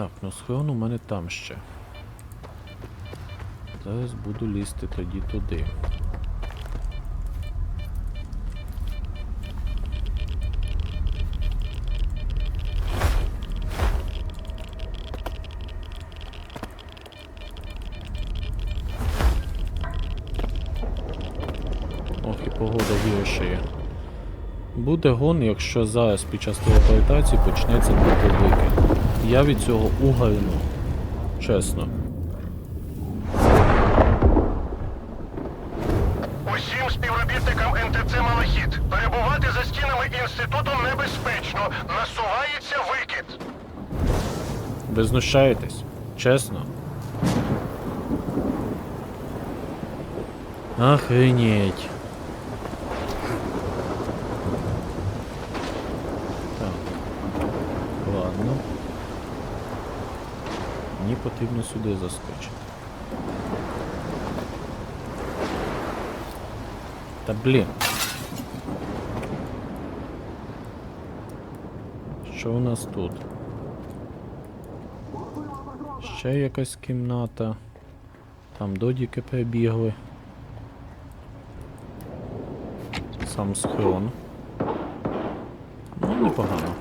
Так, ну схрон у мене там ще. Зараз буду лізти тоді туди. Ох, і погода гіршає. Буде гон, якщо зараз під час телепортації почнеться викид. Я від цього угорну. Чесно. Усім співробітникам НТЦ Малахіт. Перебувати за стінами інституту небезпечно. Насувається викид. Ви знущаєтесь? Чесно? Охренеть. Так. Ладно. Мені потрібно сюди заскочити. Та блін. Що у нас тут? Ще якась кімната. Там додіки прибігли. Сам схрон. Ну, непогано.